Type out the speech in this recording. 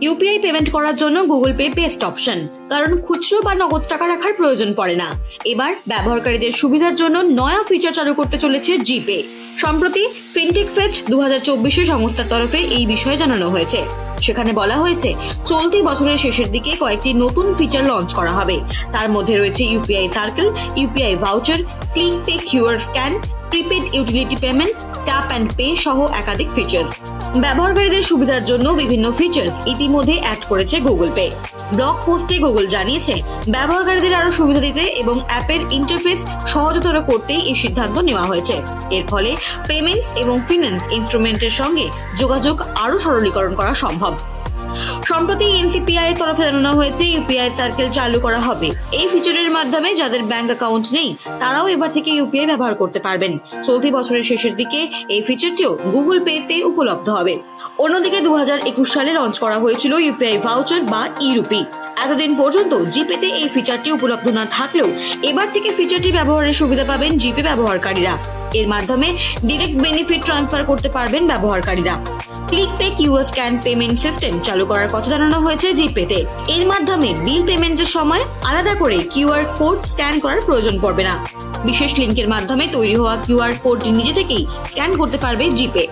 UPI payment করার জন্য Google pay best option কারণ খুচরো বা নগদ টাকা রাখার প্রয়োজন পড়ে না। এবার ব্যবহারকারীদের সুবিধার জন্য নয়া ফিচার চালু করতে চলেছে জিপে সম্প্রতি ফিনটেক ফেস্ট দু হাজার সংস্থার তরফে এই বিষয়ে জানানো হয়েছে। সেখানে বলা হয়েছে, চলতি বছরের শেষের দিকে কয়েকটি নতুন ফিচার লঞ্চ করা হবে। তার মধ্যে রয়েছে UPI circle UPI voucher click pay QR scan prepaid utility payments tap and pay সহ একাধিক ফিচার্স ব্যবহারকারীদের সুবিধার জন্য বিভিন্ন ফিচার্স ইতিমধ্যে অ্যাড করেছে গুগল পে ব্লগ পোস্টে গুগল জানিয়েছে, ব্যবহারকারীদের আরও সুবিধা দিতে এবং অ্যাপের ইন্টারফেস সহজতর করতেই এই সিদ্ধান্ত নেওয়া হয়েছে। এর ফলে পেমেন্টস এবং ফিন্যান্স ইনস্ট্রুমেন্টের সঙ্গে যোগাযোগ আরও সরলীকরণ করা সম্ভব। সম্প্রতি এনসিপিআই এর তরফে জানানো হয়েছে, ইউপিআই সার্কেল চালু করা হবে। এই ফিচারের মাধ্যমে যাদের ব্যাংক অ্যাকাউন্ট নেই, তারাও এবার থেকে ইউপিআই ব্যবহার করতে পারবেন। চলতি বছরের শেষের দিকে এই ফিচারটিও গুগল পেতে উপলব্ধ হবে। অন্যদিকে দুহাজার একুশ সালে লঞ্চ করা হয়েছিল ইউপিআই ভাউচার বা ইরুপি এতদিন পর্যন্ত জিপেতে এই ফিচারটি উপলব্ধ না থাকলেও এবার থেকে ফিচারটি ব্যবহারের সুবিধা পাবেন জিপে ব্যবহারকারীরা। এর মাধ্যমে ডিরেক্ট বেনিফিট ট্রান্সফার করতে পারবেন ব্যবহারকারীরা। Click pay QR scan payment system চালু করার কথা জানানো হয়েছে জিপেতে। এর মাধ্যমে বিল পেমেন্টের সময় আলাদা করে কিউআর কোড স্ক্যান করার প্রয়োজন পড়বে না। বিশেষ লিঙ্কের মাধ্যমে তৈরি হওয়া কিউআর কোডটি নিজে থেকেই স্ক্যান করতে পারবে জিপে।